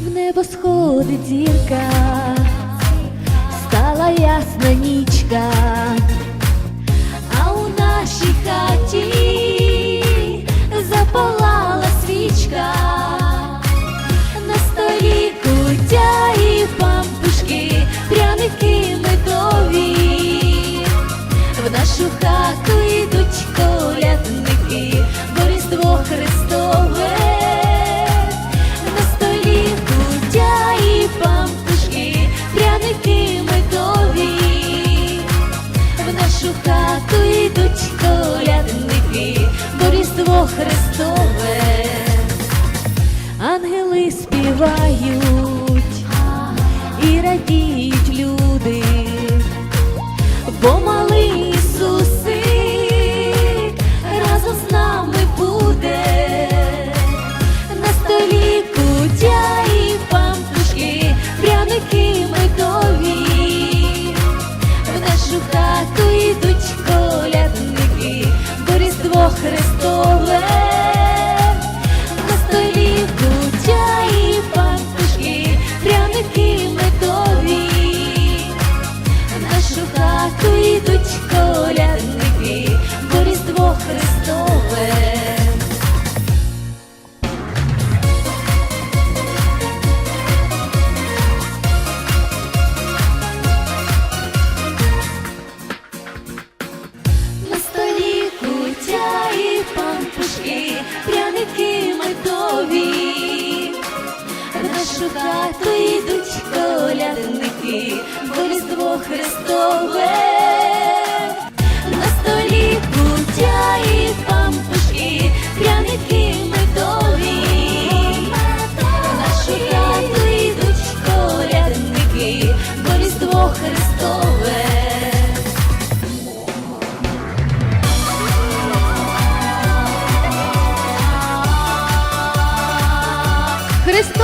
в небо сходить зірка, стала ясна нічка. цвітуть колядники, бо Христове, ангели співають і радіють. Христове. Шукати хату йдуть колядники, бо різдво Христове.